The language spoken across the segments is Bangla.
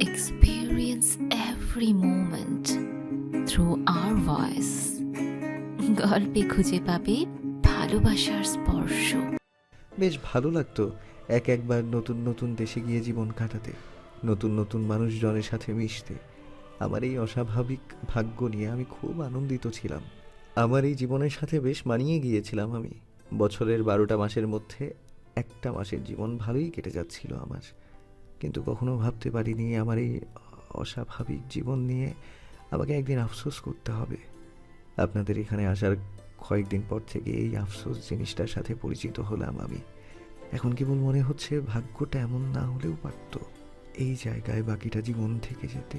experience every moment through our voice. গল্পে খুঁজে পাবে ভালোবাসার স্পর্শ। বেশ ভালো লাগতো এক একবার নতুন নতুন দেশে গিয়ে জীবন কাটাতে, নতুন নতুন মানুষজনের সাথে মিশতে। আমার এই অস্বাভাবিক ভাগ্য নিয়ে আমি খুব আনন্দিত ছিলাম। আমার এই জীবনের সাথে বেশ মানিয়ে গিয়েছিলাম আমি। বছরের বারোটা মাসের মধ্যে একটা মাসের জীবন ভালোই কেটে যাচ্ছিল আমার। কিন্তু কখনো ভাবতে পারিনি আমার এই অস্বাভাবিক জীবন নিয়ে আমাকে একদিন আফসোস করতে হবে। আপনাদের এখানে আসার কয়েকদিন পর থেকে এই আফসোস জিনিসটার সাথে পরিচিত হলাম আমি। এখন কেবল মনে হচ্ছে ভাগ্যটা এমন না হলেও পারত এই জায়গায় বাকিটা জীবন থেকে যেতে।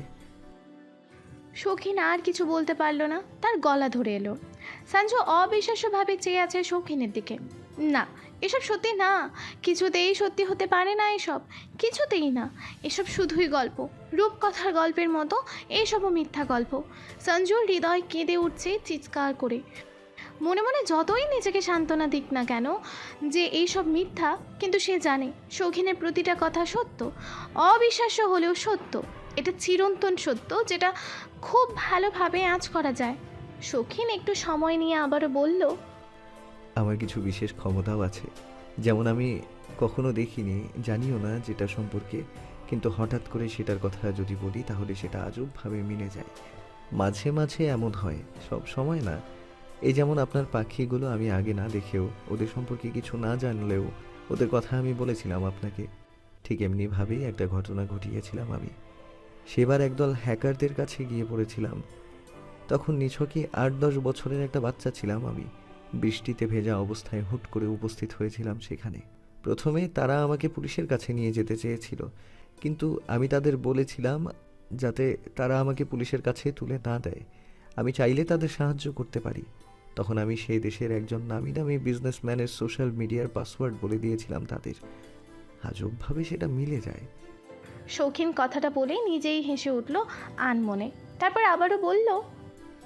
শৌখিন আর কিছু বলতে পারল না, তার গলা ধরে এলো। সঞ্জু অবিশ্বাস্যভাবে চেয়ে আছে শৌখিনের দিকে। না, এসব সত্যি না। কিছুতেই সত্যি হতে পারে না এসব। কিছুতেই না। এসব শুধুই গল্প। রূপকথার গল্পের মতো এসবও মিথ্যা গল্প। সঞ্জুর হৃদয় কেঁদে উঠছে চিৎকার করে। মনে মনে যতই নিজেকে সান্ত্বনা দিক না কেন, যে এইসব মিথ্যা, কিন্তু সে জানে শৌখিনের প্রতিটা কথা সত্য। অবিশ্বাস্য হলেও সত্য। এটা চিরন্তন সত্য যেটা খুব ভালোভাবে আঁচ করা যায়। শৌখিন একটু সময় নিয়ে আবারও বলল আমার কিছু বিশেষ ক্ষমতাও আছে। যেমন আমি কখনো দেখিনি, জানিও না যেটা সম্পর্কে, কিন্তু হঠাৎ করে সেটার কথা যদি বলি, তাহলে সেটা আজবভাবে মিলে যায়। মাঝে মাঝে এমন হয়, সব সময় না। এই যেমন আপনার পাখিগুলো আমি আগে না দেখেও, ওদের সম্পর্কে কিছু না জানলেও, ওদের কথা আমি বলেছিলাম আপনাকে। ঠিক এমনিভাবেই একটা ঘটনা ঘটিয়েছিলাম আমি। সেবার একদল হ্যাকারদের কাছে গিয়ে পড়েছিলাম। তখন নিছকই আট দশ বছরের একটা বাচ্চা ছিলাম আমি। বৃষ্টিতে ভেজা অবস্থায় হুট করে উপস্থিত হয়েছিলাম সেখানে। প্রথমে তারা আমাকে পুলিশের কাছে নিয়ে যেতে চেয়েছিল, কিন্তু আমি তাদের বলেছিলাম যাতে তারা আমাকে পুলিশের কাছে তুলে না দেয়। আমি চাইলে তাদের সাহায্য করতে পারি। তখন আমি সেই দেশের একজন নামি দামি বিজনেসম্যানের সোশ্যাল মিডিয়ার পাসওয়ার্ড বলে দিয়েছিলাম তাদের। আজবভাবে সেটা মিলে যায়। শৌখিন কথাটা বলে নিজেই হেসে উঠল আনমনে। তারপর আবারও বলল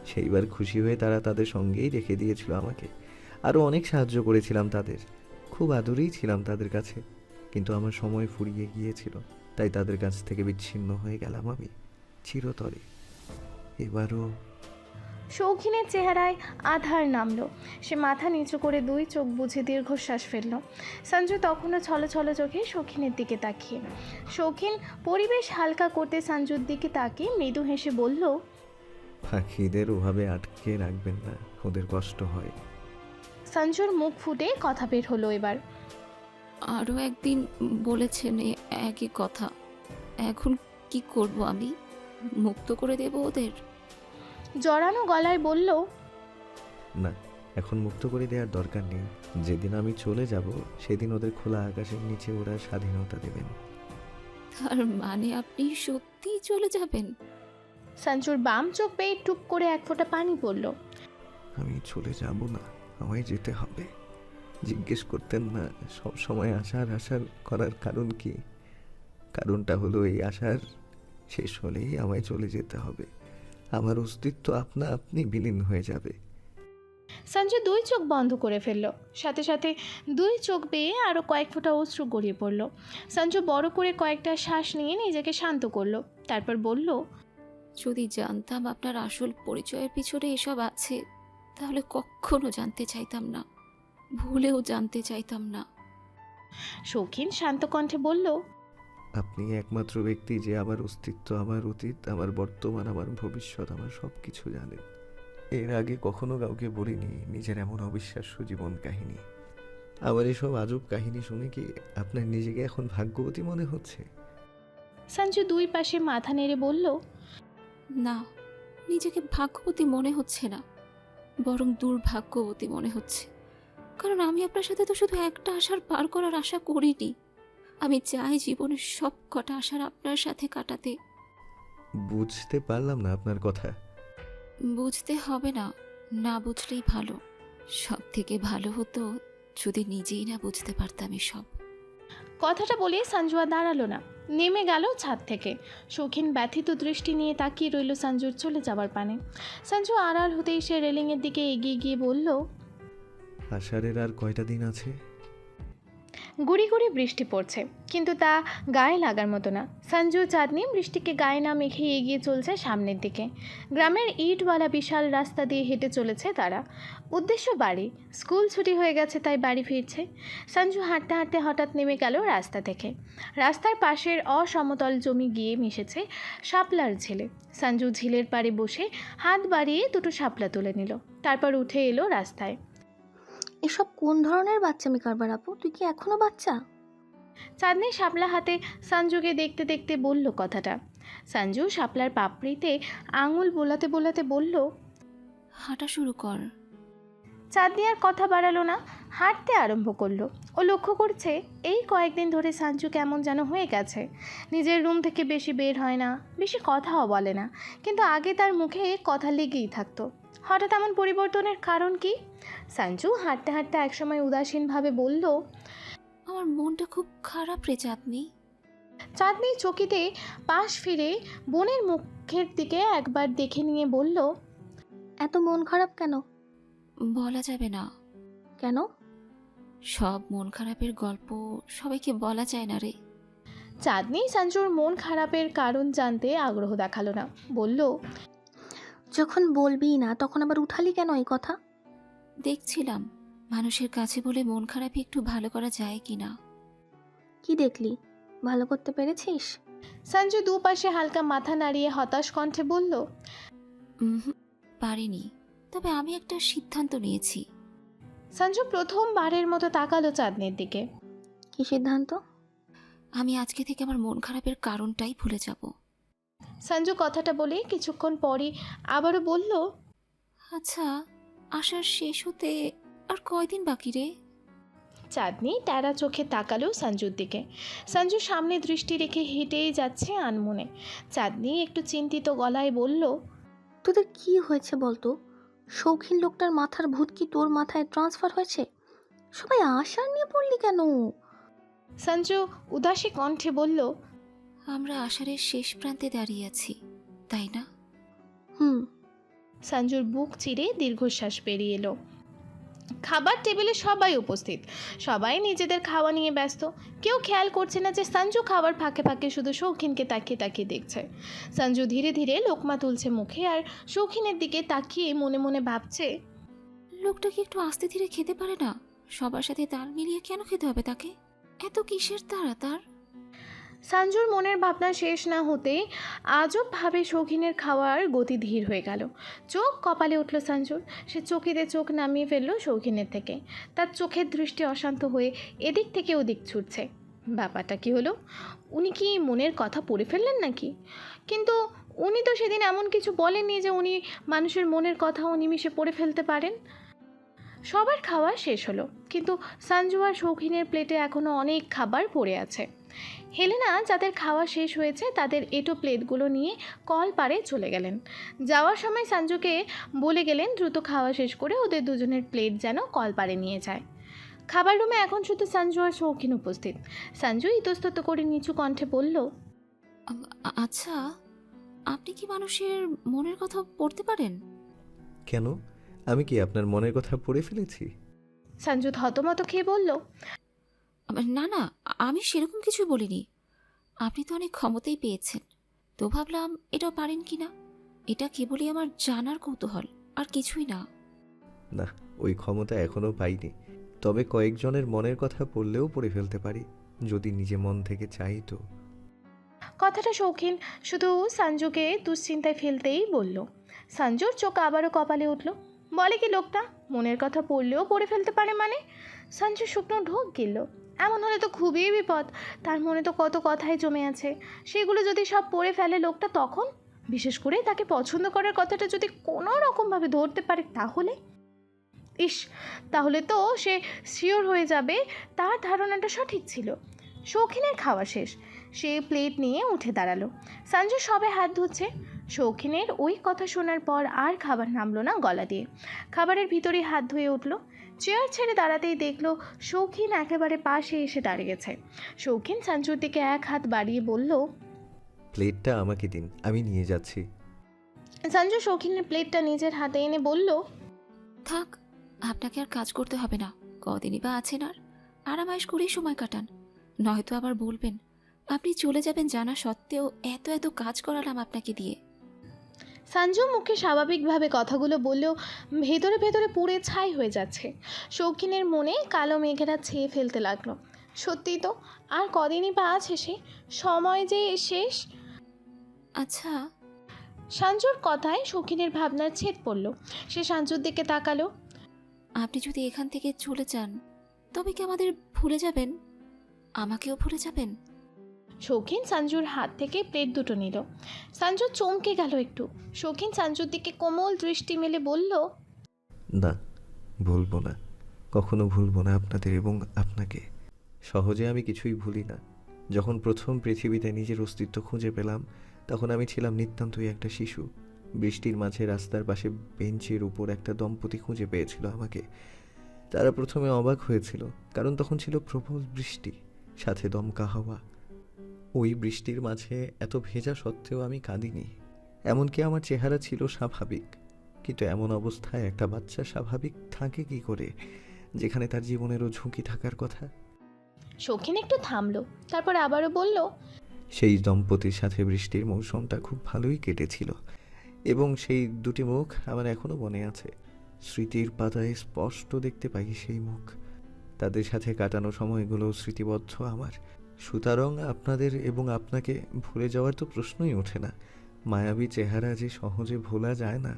সেইবার খুশি হয়ে তারা তাদের সঙ্গেই রেখে দিয়েছিল আমাকে। আরও অনেক সাহায্য করেছিলাম তাদের। খুব আদরেই ছিলাম তাদের কাছে, কিন্তু আমার সময় ফুরিয়ে গিয়েছিল, তাই তাদের কাছ থেকে বিচ্ছিন্ন হয়ে গেলাম আমি, চিরতরে। এবারও শৌখিনের চেহারায় আধার নামলো। সে মাথা নিচু করে দুই চোখ বুঝে দীর্ঘশ্বাস ফেলল। সঞ্জু তখনও ছলো ছলো চোখে শৌখিনের দিকে তাকিয়ে। শৌখিন, পরিবেশ হালকা করতে সঞ্জুর দিকে তাকিয়ে মৃদু হেসে বলল পাখিদের ওভাবে আটকে রাখবেন না ওদের কষ্ট হয়। সঞ্জুর মুখ ফুটে কথা বের হলো এবার। আরও একদিন বলেছেন এ একই কথা। এখন কি করব আমি? মুক্ত করে দেব ওদের? জড়ানো গলায় বলল না এখন মুক্ত করে দেওয়ার দরকার নেই। যেদিন আমি চলে যাব সেদিন ওদের খোলা আকাশের নিচে ওরা স্বাধীনতা দেবেন। তার মানে আপনি সত্যিই চলে যাবেন? সঞ্জুর বাম চোখ পেয়ে টুপ করে এক ফোঁটা পানি পড়ল। আমি চলে যাব না আমায় যেতে হবে। জিজ্ঞেস করতেন না সব সময় আসার আসার করার কারণ কি? কারণটা হলো এই আশার শেষ হলেই আমায় চলে যেতে হবে। আমার অস্তিত্ব আপনা আপনি বিলীন হয়ে যাবে। সঞ্জু দুই চোখ বন্ধ করে ফেলল। সাথে সাথে দুই চোখ বেয়ে আরও কয়েক ফোঁটা অশ্রু গড়িয়ে পড়ল। সঞ্জু বড় করে কয়েকটা শ্বাস নিয়ে নিজেকে শান্ত করল। তারপর বলল যদি জানতাম আপনার আসল পরিচয়ের পিছনে এসব আছে তাহলে কখনো জানতে চাইতাম না। ভুলেও জানতে চাইতাম না। শৌখিন শান্ত কণ্ঠে বলল আপনি একমাত্র ব্যক্তি যে আমার অস্তিত্ব আমার অতীত আমার বর্তমান আমার ভবিষ্যৎ আমার সব কিছু জানেন। এর আগে কখনো কাউকে বলিনি নিজের এমন অবিশ্বাস্য জীবন কাহিনী। আমার এসব আজব কাহিনী শুনে কি আপনার নিজেকে এখন ভাগ্যবতী মনে হচ্ছে? সঞ্জু দুই পাশে মাথা নেড়ে বলল না নিজেকে ভাগ্যবতী মনে হচ্ছে না বরং দুর্ভাগ্যবতী মনে হচ্ছে। কারণ আমি আপনার সাথে তো শুধু একটা আশার পার করার আশা করিনি। আমি চাই জীবনের সব কটা আশার আপনার সাথে কাটাতে। বুঝতে পারলাম না আপনার কথা। বুঝতে হবে না না বুঝলেই ভালো। সব থেকে ভালো হতো যদি নিজেই না বুঝতে পারতাম এসব। কথাটা বলে সঞ্জুয়া দাঁড়াল না। নেমে গেল ছাদ থেকে। শৌখিন ব্যথিত দৃষ্টি নিয়ে তাকিয়ে রইল সঞ্জুর চলে যাওয়ার পানে। সঞ্জু আড়াল হতেই সে রেলিংয়ের দিকে এগিয়ে গিয়ে বলল, আষাঢ়ের আর কয়টা দিন আছে? গুড়ি গুড়ি বৃষ্টি পড়ছে, কিন্তু তা গায়ে লাগার মতো না। সঞ্জু চাঁদনি বৃষ্টিকে গায়ে না মেখে এগিয়ে চলছে সামনের দিকে। গ্রামের ইটওয়ালা বিশাল রাস্তা দিয়ে হেঁটে চলেছে তারা। উদ্দেশ্য বাড়ি। স্কুল ছুটি হয়ে গেছে, তাই বাড়ি ফিরছে। সঞ্জু হাঁটতে হাঁটতে হঠাৎ নেমে গেল রাস্তা থেকে। রাস্তার পাশের অসমতল জমি গিয়ে মিশেছে শাপলার ঝিলে। সঞ্জু ঝিলের পাড়ে বসে হাত বাড়িয়ে দুটো শাপলা তুলে নিল। তারপর উঠে এলো রাস্তায়। এসব কোন ধরনের বাচ্চামি কারবার আপু? তুই কি এখনও বাচ্চা? চাঁদনি শাপলা হাতে সঞ্জুকে দেখতে দেখতে বলল কথাটা। সঞ্জু শাপলার পাপড়িতে আঙুল বোলাতে বোলাতে বলল হাঁটা শুরু কর। চাঁদনি আর কথা বাড়ালো না হাঁটতে আরম্ভ করল। ও লক্ষ্য করছে এই কয়েকদিন ধরে সঞ্জু কেমন যেন হয়ে গেছে। নিজের রুম থেকে বেশি বের হয় না বেশি কথাও বলে না কিন্তু আগে তার মুখে কথা লেগেই থাকতো। হঠাৎ এমন পরিবর্তনের কারণ কি? সঞ্জু হাঁটতে হাঁটতে একসময় উদাসীনভাবে বলল আমার মনটা খুব খারাপ রে চাঁদনি। চাঁদনি চকিতে পাশ ফিরে বোনের মুখের দিকে একবার দেখে নিয়ে বলল এত মন খারাপ কেন? বলা যাবে না। কেন? সব মন খারাপের গল্প সবাইকে বলা যায় না রে। চাঁদনি সঞ্জুর মন খারাপের কারণ জানতে আগ্রহ দেখাল না। বলল যখন বলবিই না তখন আবার উঠালি কেন এই কথা? দেখছিলাম মানুষের কাছে বলে মন খারাপই একটু ভালো করা যায় কি না। কি দেখলি? ভালো করতে পেরেছিস? সঞ্জু দুপাশে হালকা মাথা নাড়িয়ে হতাশ কণ্ঠে বলল পারিনি তবে আমি একটা সিদ্ধান্ত নিয়েছি। সঞ্জু প্রথমবারের মতো তাকালো চাঁদনির দিকে। কি সিদ্ধান্ত? আমি আজকে থেকে আমার মন খারাপের কারণটাই ভুলে যাব। সঞ্জু কথাটা বলে কিছুক্ষণ পরই আবারও বলল আচ্ছা আসার শেষ হতে আর কয়দিন বাকি রে? চাঁদনি ট্যারা চোখে তাকালো সঞ্জুর দিকে। সঞ্জু সামনে দৃষ্টি রেখে হেঁটেই যাচ্ছে আনমনে। চাঁদনি একটু চিন্তিত গলায় বলল তোদের কি হয়েছে বলতো? শৌখিন লোকটার মাথার ভূত কি তোর মাথায় ট্রান্সফার হয়েছে? সবাই আশার নিয়ে পড়লি কেন? সঞ্জু উদাসী কণ্ঠে বলল আমরা আষাঢ়ের শেষ প্রান্তে দাঁড়িয়ে আছি তাই না? হুম। সঞ্জুর বুক চিরে দীর্ঘশ্বাস বেরিয়ে এলো। খাবার টেবিলে সবাই উপস্থিত। সবাই নিজেদের খাওয়া নিয়ে ব্যস্ত। কেউ খেয়াল করছে না যে সঞ্জু খাবার ফাঁকে ফাঁকে শুধু শৌখিনকে তাকিয়ে তাকিয়ে দেখছে। সঞ্জু ধীরে ধীরে লোকমা তুলছে মুখে আর শৌখিনের দিকে তাকিয়ে মনে মনে ভাবছে লোকটা কি একটু আস্তে ধীরে খেতে পারে না? সবার সাথে তাল মিলিয়ে কেন খেতে হবে তাকে? এত কিসের তারা তার সঞ্জুর মনের ভাবনা শেষ না হতেই আজব ভাবে শৌখিনের খাওয়ার গতি ধীর হয়ে গেল। চোখ কপালে উঠল সঞ্জুর সে চকিতে চোখ নামিয়ে ফেলল শৌখিনের থেকে। তার চোখের দৃষ্টি অশান্ত হয়ে এদিক থেকে ওদিক ছুটছে। ব্যাপারটা কি হলো? উনি কি মনের কথা পড়ে ফেললেন নাকি? কিন্তু উনি তো সেদিন এমন কিছু বলেননি যে উনি মানুষের মনের কথাও নিমিষে পড়ে ফেলতে পারেন। সবার খাওয়া শেষ হলো কিন্তু সঞ্জু আর শৌখিনের প্লেটে এখনও অনেক খাবার পড়ে আছে। হেলেনা যাদের খাওয়া শেষ হয়েছে তাদের এটো প্লেটগুলো নিয়ে কল পাড়ে চলে গেলেন। যাওয়ার সময় সঞ্জুকে বলে গেলেন দ্রুত খাওয়া শেষ করে ওদের দুজনের প্লেট যেন কল পাড়ে নিয়ে যায়। খাবার রুমে এখন শুধু সঞ্জু আর শৌখিন উপস্থিত। সঞ্জু ইতস্তত করে নিচু কণ্ঠে বলল আচ্ছা আপনি কি মানুষের মনের কথা পড়তে পারেন? কেন? আমি কি আপনার মনের কথা পড়ে ফেলেছি? সঞ্জু থতমত খেয়ে বলল না না আমি সেরকম কিছু বলিনি। আপনি তো অনেক ক্ষমতাই পেয়েছেন। তো ভাবলাম এটাও পারেন কি না? এটা কেবলই আমার জানার কৌতূহল আর কিছুই না। না ওই ক্ষমতা এখনও পাইনি। তবে কয়েকজনের মনের কথা পড়লেও পড়ে ফেলতে পারি যদি নিজে মন থেকে চাই তো। কথাটা শৌখিন শুধু সঞ্জুকে দুশ্চিন্তায় ফেলতেই বলল। সঞ্জুর চোখ আবারও কপালে উঠল। বলে কি লোকটা? মনের কথা পড়লেও পড়ে ফেলতে পারে মানে? সঞ্জু শুকনো ঢোক গিলল। এমন হলে তো খুবই বিপদ। তার মনে তো কত কথাই জমে আছে। সেগুলো যদি সব পড়ে ফেলে লোকটা তখন? বিশেষ করে তাকে পছন্দ করার কথাটা যদি কোনো রকমভাবে ধরতে পারে তাহলে? ইস, তাহলে তো সে শিওর হয়ে যাবে, তার ধারণাটা সঠিক ছিল। শৌখিনের খাওয়া শেষ। সে প্লেট নিয়ে উঠে দাঁড়াল। সঞ্জু সবে হাত ধুচ্ছে। শৌখিনের ওই কথা শোনার পর আর খাবার নামলো না গলা দিয়ে। খাবারের ভিতরে হাত ধুয়ে উঠল। চেয়ার ছেড়ে দাঁড়াতেই দেখল শৌখিন একেবারে পাশে এসে দাঁড়িয়েছে শৌখিন সঞ্জুর দিকে এক হাত বাড়িয়ে বলল প্লেটটা আমাকে দিন আমি নিয়ে যাচ্ছি। সঞ্জু শৌখিনের প্লেটটা নিজের হাতে এনে বলল থাক আপনাকে আর কাজ করতে হবে না। কদিনই বা আছেন আর আরামাইশ করেই সময় কাটান। নয়তো আবার বলবেন আপনি চলে যাবেন জানা সত্ত্বেও এত এত কাজ করালাম আপনাকে দিয়ে। সঞ্জু মুখে স্বাভাবিকভাবে কথাগুলো বললেও ভেতরে ভেতরে পুড়ে ছাই হয়ে যাচ্ছে। শৌখিনের মনে কালো মেঘেরা ছেয়ে ফেলতে লাগল। সত্যিই তো আর কদিনই বা আছে সে? সময় যে শেষ। আচ্ছা। সঞ্জুর কথায় শৌখিনের ভাবনার ছেদ পড়ল। সে সঞ্জুর দিকে তাকালো। আপনি যদি এখান থেকে চলে যান তবে কি আমাদের ভুলে যাবেন? আমাকেও ভুলে যাবেন? শৌখিন সঞ্জুর হাত থেকে প্লেট দুটো নিল। সঞ্জু চমকে গেল একটু। শৌখিন সঞ্জুর দিকে কোমল দৃষ্টি মেলে বলল, না, ভুলবো না। কখনো ভুলবো না আপনাদের এবং আপনাকে। সহজে আমি কিছুই ভুলি না। যখন প্রথম পৃথিবীতে নিজের অস্তিত্ব খুঁজে পেলাম, তখন আমি ছিলাম নিতান্তই একটা শিশু। বৃষ্টির মাঝে রাস্তার পাশে বেঞ্চের উপর একটা দম্পতি খুঁজে পেয়েছিল আমাকে। তারা প্রথমে অবাক হয়েছিল, কারণ তখন ছিল প্রবল বৃষ্টি, সাথে দমকা হাওয়া। ওই বৃষ্টির মাঝে এত ভেজা সত্ত্বেও আমি কাঁদিনি। এমনকি আমার চেহারা ছিল স্বাভাবিক। কিন্তু এমন অবস্থায় একটা বাচ্চা স্বাভাবিক থাকে কি করে? যেখানে তার জীবনেরও ঝুঁকি থাকার কথা? শৌখিন একটু থামলো তারপর আবারও বলল সেই দম্পতির সাথে বৃষ্টির মৌসুমটা খুব ভালোই কেটেছিল। এবং সেই দুটি মুখ আমার এখনও মনে আছে। স্মৃতির পাতায় স্পষ্ট দেখতে পাই সেই মুখ। তাদের সাথে কাটানো সময়গুলো স্মৃতিবদ্ধ আমার। সুতরাং আপনাদের এবং আপনাকে ভুলে যাওয়ার তো প্রশ্নই ওঠে না। মায়াবী চেহারা যে সহজে ভোলা যায় না।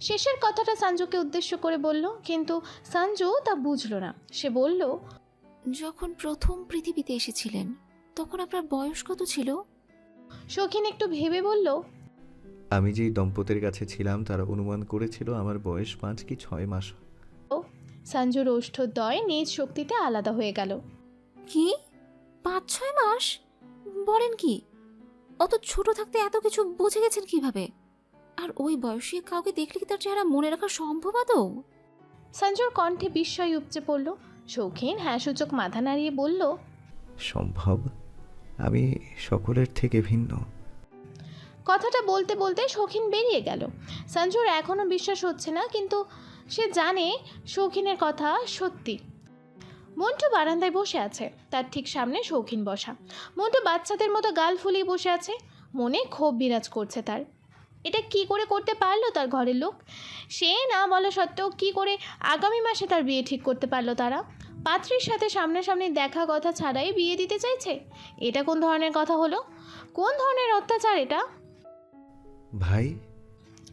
শেষের কথাটা সঞ্জুকে উদ্দেশ্য করে বলল কিন্তু সঞ্জু তা বুঝলো না। সে বলল যখন প্রথম পৃথিবীতে এসেছিলেন তখন আপনার বয়স কত ছিল? শৌখিন একটু ভেবে বলল আমি যেই দম্পতির কাছে ছিলাম তারা অনুমান করেছিল আমার বয়স পাঁচ কি ছয় মাস। ও সঞ্জুর ওষ্ঠদ্বয় নিজ শক্তিতে আলাদা হয়ে গেল। কি? পাঁচ ছয় মাস? বলেন কি? অত ছোট থাকতে এত কিছু বুঝে গেছেন কীভাবে? আর ওই বয়সে কাউকে দেখলে কি তার চেহারা মনে রাখা সম্ভব আদৌ? সঞ্জুর কণ্ঠে বিস্ময় উপচে পড়ল। শৌখিন হ্যাঁ সূচক মাথা নাড়িয়ে বলল সম্ভব? আমি সকলের থেকে ভিন্ন। কথাটা বলতে বলতে শৌখিন বেরিয়ে গেল। সঞ্জুর এখনও বিশ্বাস হচ্ছে না কিন্তু সে জানে শৌখিনের কথা সত্যি। মন্টু বারান্দায় বসে আছে। তার ঠিক সামনে শৌখিন বসা। মন্টু বাচ্চাদের মতো গাল ফুলিয়ে বসে আছে। মনে ক্ষোভ বিরাজ করছে তার। এটা কি করে করতে পারল তার ঘরের লোক? সে না বলা সত্ত্বেও কি করে আগামী মাসে তার বিয়ে ঠিক করতে পারল তারা? পাত্রীর সাথে সামনাসামনি দেখা কথা ছাড়াই বিয়ে দিতে চাইছে? এটা কোন ধরনের কথা হলো? কোন ধরনের অত্যাচার এটা? ভাই?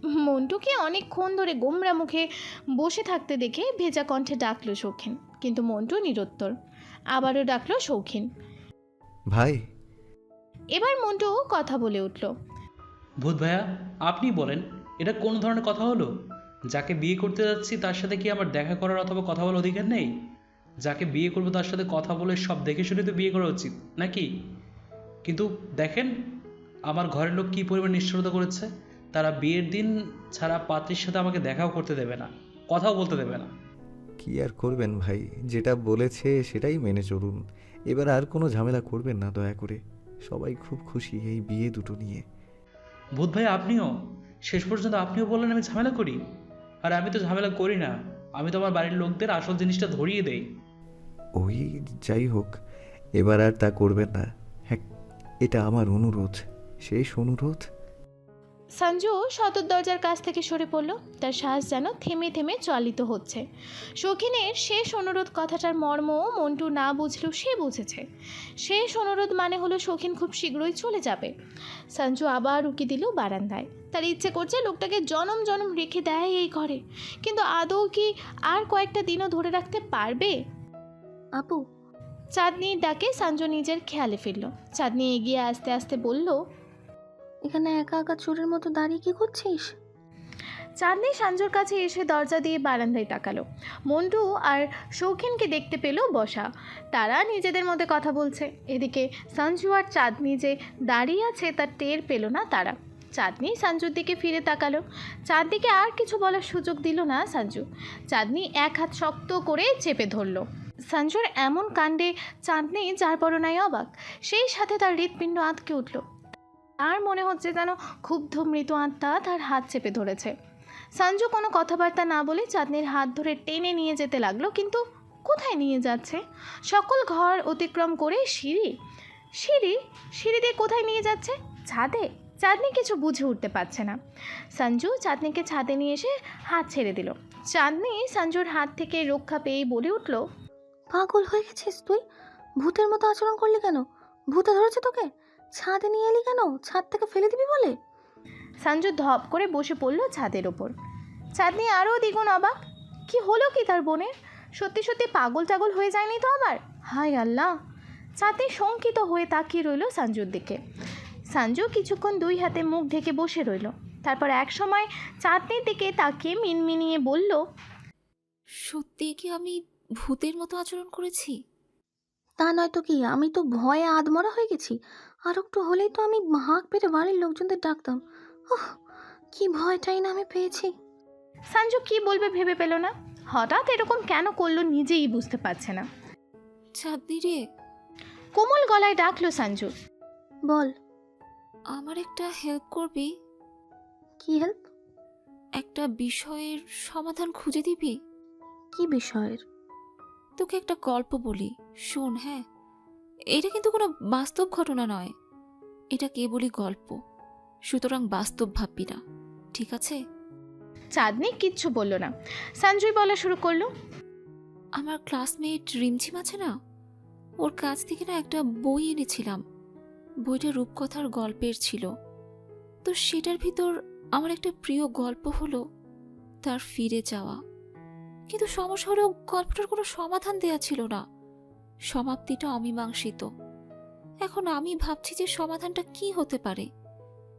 মন্টুকে অনেকক্ষণ ধরে গোমরা মুখে বসে থাকতে দেখে ভেজা কণ্ঠে ডাকলো শৌখিন। কিন্তু মন্টু নিরুত্তর। আবারও ডাকলো শৌখিন। ভাই। এবার মন্টু কথা বলে উঠল। ভূত ভাইয়া আপনি বলেন এটা কোন ধরনের কথা হলো? যাকে বিয়ে করতে যাচ্ছি তার সাথে কি আমার দেখা করার অথবা কথা বলার অধিকার নেই? যাকে বিয়ে করব তার সাথে কথা বলে সব দেখে শুনে তো বিয়ে করা উচিত নাকি? কিন্তু দেখেন আমার ঘরের লোক কী পরিমাণ নিষ্ঠুরতা করেছে তারা বিয়ের দিন ছাড়া পাত্রীর সাথে আমাকে দেখাও করতে দেবে না কথাও বলতে দেবে না। কি আর করবেন ভাই? যেটা বলেছে সেটাই মেনে চলুন। এবার আর কোনো ঝামেলা করবেন না দয়া করে। সবাই খুব খুশি এই বিয়ে দুটো নিয়ে। ভূত ভাই আপনিও? শেষ পর্যন্ত আপনিও বললেন আমি ঝামেলা করি? আর আমি তো ঝামেলা করি না। আমি তো আমার বাড়ির লোকদের আসল জিনিসটা ধরিয়ে দেই। ওই যাই হোক এবার আর তা করবেন না। হ্যাঁ এটা আমার অনুরোধ। শেষ অনুরোধ? সঞ্জু সদর দরজার কাছ থেকে সরে পড়ল। তার শ্বাস যেন থেমে থেমে চালিত হচ্ছে। শৌখিনের শেষ অনুরোধ কথাটার মর্ম মন্টু না বুঝলেও সে বুঝেছে। শেষ অনুরোধ মানে হলো শৌখিন খুব শীঘ্রই চলে যাবে। সঞ্জু আবার উকি দিল বারান্দায়। তার ইচ্ছে করছে লোকটাকে জনম জনম রেখে দেয় এই ঘরে। কিন্তু আদৌ কি আর কয়েকটা দিনও ধরে রাখতে পারবে? আপু। চাঁদনির ডাকে সঞ্জু নিজের খেয়ালে ফিরল। চাঁদনি এগিয়ে আস্তে আস্তে বলল এখানে একা একা চোরের মতো দাঁড়িয়ে কি করছিস? চাঁদনি সাঞ্জুর কাছে এসে দরজা দিয়ে বারান্দায় তাকালো। মন্টু আর শৌখিনকে দেখতে পেল বসা। তারা নিজেদের মধ্যে কথা বলছে। এদিকে সঞ্জু আর চাঁদনি যে দাঁড়িয়ে আছে তার টের পেল না তারা। চাঁদনি সঞ্জুর দিকে ফিরে তাকালো। চাঁদনিকে আর কিছু বলার সুযোগ দিল না সঞ্জু। চাঁদনি এক হাত শক্ত করে চেপে ধরলো। সঞ্জুর এমন কাণ্ডে চাঁদনি যার পরনায় অবাক। সেই সাথে তার হৃৎপিণ্ড আঁতকে উঠল। তার মনে হচ্ছে যেন ক্ষুব্ধ মৃত আত্মা তার হাত চেপে ধরেছে। সঞ্জু কোনো কথাবার্তা না বলে চাঁদনির হাত ধরে টেনে নিয়ে যেতে লাগল, কিন্তু কোথায় নিয়ে যাচ্ছে? সকল ঘর অতিক্রম করে সিঁড়ি। সিঁড়ি? সিঁড়ি দিয়ে কোথায় নিয়ে যাচ্ছে? ছাদে? চাঁদনি কিছু বুঝে উঠতে পারছে না। সঞ্জু চাঁদনিকে ছাদে নিয়ে এসে হাত ছেড়ে দিল। চাঁদনি সঞ্জুর হাত থেকে রক্ষা পেয়েই বলে উঠল, পাগল হয়ে গেছিস তুই? ভূতের মতো আচরণ করলি কেন? ভূতে ধরেছে তোকে? ছাদে নিয়ে এলি কেন? ছাদ থেকে ফেলে দিবি বলে? সঞ্জু ধপ করে বসে পড়ল ছাদের ওপর। চাঁদনি আরও দ্বিগুণ অবাক। কি হলো কি তার বোনের? সত্যি সত্যি পাগল টাগল হয়ে যায়নি তো আবার? হায় আল্লাহ! চাঁদনি শঙ্কিত হয়ে তাকিয়ে রইল সঞ্জুর দিকে। সঞ্জু কিছুক্ষণ দুই হাতে মুখ ঢেকে বসে রইল। তারপর এক সময় চাঁদনির দিকে তাকিয়ে মিনমিনিয়ে বলল সত্যি কি আমি ভূতের মতো আচরণ করেছি? তা নয় তো কি আমি তো ভয়ে আদমরা হয়ে গেছি। আর একটু হলেই তো আমি হাঁক পেরে বাড়ির লোকজনদের ডাকতাম। ওহ কি ভয়টাই না আমি পেয়েছি। সঞ্জু কি বলবে ভেবে পেল না? হঠাৎ এরকম কেন করল নিজেই বুঝতে পারছে না। চাঁদনি রে। কোমল গলায় ডাকলো সঞ্জু বল। আমার একটা হেল্প করবি? কি হেল্প একটা বিষয়ের সমাধান খুঁজে দিবি? কি বিষয়ের? তোকে একটা গল্প বলি শোন হ্যাঁ? এটা কিন্তু কোনো বাস্তব ঘটনা নয়। এটা কেবলই গল্প। সুতরাং বাস্তব ভাববি না ঠিক আছে? চাঁদনি কিচ্ছু বলল না। সঞ্জুই বলা শুরু করল আমার ক্লাসমেট রিমঝিম আছে না? ওর কাছ থেকে না একটা বই এনেছিলাম। বইটা রূপকথার গল্পের ছিল। তো সেটার ভিতর আমার একটা প্রিয় গল্প হলো তার ফিরে যাওয়া। কিন্তু সমস্যা হলো গল্পটার কোনো সমাধান দেয়া ছিল না। সমাপ্তিটা অমীমাংসিত। এখন আমি ভাবছি যে সমাধানটা কি হতে পারে।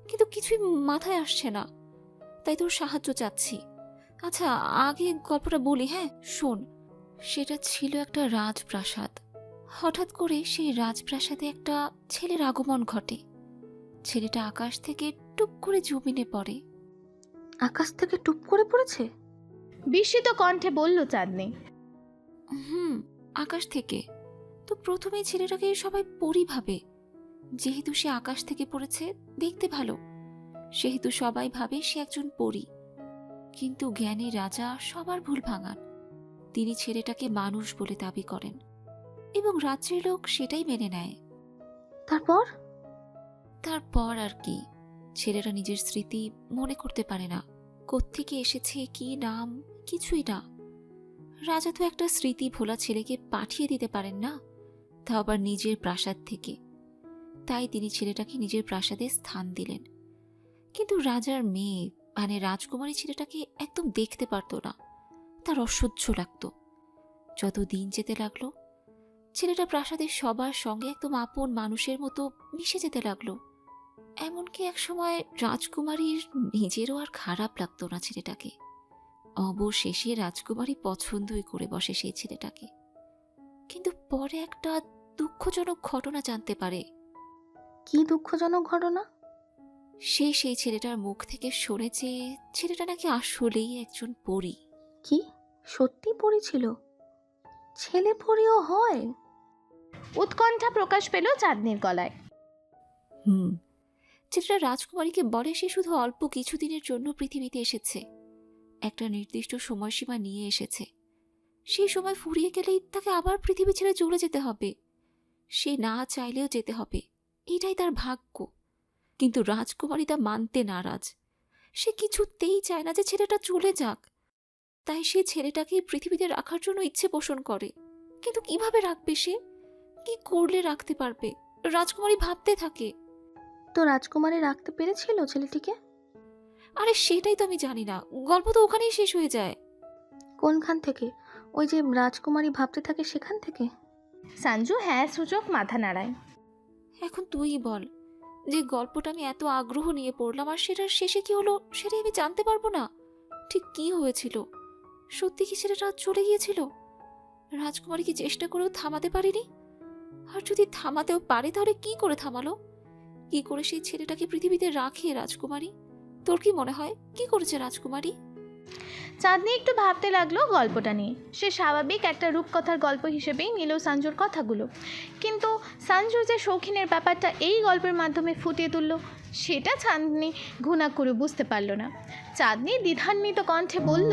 কিন্তু কিছুই মাথায় আসছে না। তাই তোর সাহায্য চাচ্ছি। আচ্ছা আগে গল্পটা বলি হ্যাঁ? শোন সেটা ছিল একটা রাজপ্রাসাদ। হঠাৎ করে সেই রাজপ্রাসাদে একটা ছেলের আগমন ঘটে। ছেলেটা আকাশ থেকে টুপ করে জমিনে পড়ে। আকাশ থেকে টুপ করে পড়েছে? বিস্মিত কণ্ঠে বলল চাঁদনি। হুম আকাশ থেকে। তো প্রথমেই ছেলেটাকে সবাই পরি ভাবে। যেহেতু সে আকাশ থেকে পড়েছে দেখতে ভালো। সেহেতু সবাই ভাবে সে একজন পরী। কিন্তু জ্ঞানী রাজা সবার ভুল ভাঙান। তিনি ছেলেটাকে মানুষ বলে দাবি করেন এবং রাজ্যের লোক সেটাই মেনে নেয়। তারপর? তারপর আর কি। ছেলেরা নিজের স্মৃতি মনে করতে পারে না। কোত্থেকে এসেছে কি নাম কিছুই না। রাজা তো একটা স্মৃতি ভোলা ছেলেকে পাঠিয়ে দিতে পারেন না? তা আবার নিজের প্রাসাদ থেকে। তাই তিনি ছেলেটাকে নিজের প্রাসাদে স্থান দিলেন। কিন্তু রাজার মেয়ে মানে রাজকুমারী ছেলেটাকে একদম দেখতে পারত না। তার অসহ্য লাগত। যত দিন যেতে লাগল, ছেলেটা প্রাসাদের সবার সঙ্গে একদম আপন মানুষের মতো মিশে যেতে লাগল। এমনকি একসময় রাজকুমারীর নিজেরও আর খারাপ লাগতো না ছেলেটাকে। অবশেষে রাজকুমারী পছন্দই করে বসে সেই ছেলেটাকে। কিন্তু পরে একটা দুঃখজনক ঘটনা জানতে পারে। কি দুঃখজনক ঘটনা? সে সেই ছেলেটার মুখ থেকে শুনেছে ছেলেটা নাকি আসলেই একজন পরী। কি? সত্যি পড়েছিল ছেলে? পড়িও হয়? উৎকণ্ঠা প্রকাশ পেল চাঁদনির গলায়। হুম ছেলেটা রাজকুমারীকে বলে সে শুধু অল্প কিছুদিনের জন্য পৃথিবীতে এসেছে। একটা নির্দিষ্ট সময়সীমা নিয়ে এসেছে। সেই সময় ফুরিয়ে গেলেই তাকে আবার পৃথিবী ছেড়ে চলে যেতে হবে। সে না চাইলেও যেতে হবে। এটাই তার ভাগ্য। কিন্তু রাজকুমারী তা মানতে নারাজ। সে কিছুতেই চায় না যে ছেলেটা চলে যাক। তাই সে ছেলেটাকে পৃথিবীতে রাখার জন্য ইচ্ছে পোষণ করে। কিন্তু কীভাবে রাখবে সে? কি করলে রাখতে পারবে? রাজকুমারী ভাবতে থাকে। তো রাজকুমারী রাখতে পেরেছিল ছেলেটিকে? আরে সেটাই তো আমি জানি না। গল্প তো ওখানেই শেষ হয়ে যায়। কোনখান থেকে? ওই যে রাজকুমারী ভাবতে থাকে সেখান থেকে? সঞ্জু হ্যাঁ সূচক মাথা নাড়ায়। এখন তুই বল যে গল্পটা আমি এত আগ্রহ নিয়ে পড়লাম আর সেটার শেষে কি হলো সেটাই আমি জানতে পারব না। ঠিক কি হয়েছিল? সত্যি কি ছেলেটা চলে গিয়েছিল? রাজকুমারী কি চেষ্টা করেও থামাতে পারেনি? আর যদি থামাতেও পারে তাহলে কি করে থামালো? কি করে সেই ছেলেটাকে পৃথিবীতে রাখে রাজকুমারী? তোর কি মনে হয়? কি করেছে রাজকুমারী? চাঁদনি একটু ভাবতে লাগল গল্পটা নিয়ে। সে স্বাভাবিক একটা রূপকথার গল্প হিসেবেই নিল সাঞ্জুর কথাগুলো। কিন্তু সাঞ্জু যে শৌখিনের ব্যাপারটা এই গল্পের মাধ্যমে ফুটিয়ে তুলল, সেটা চাঁদনি ঘুণা করে বুঝতে পারল না। চাঁদনি দ্বিধান্বিত কণ্ঠে বলল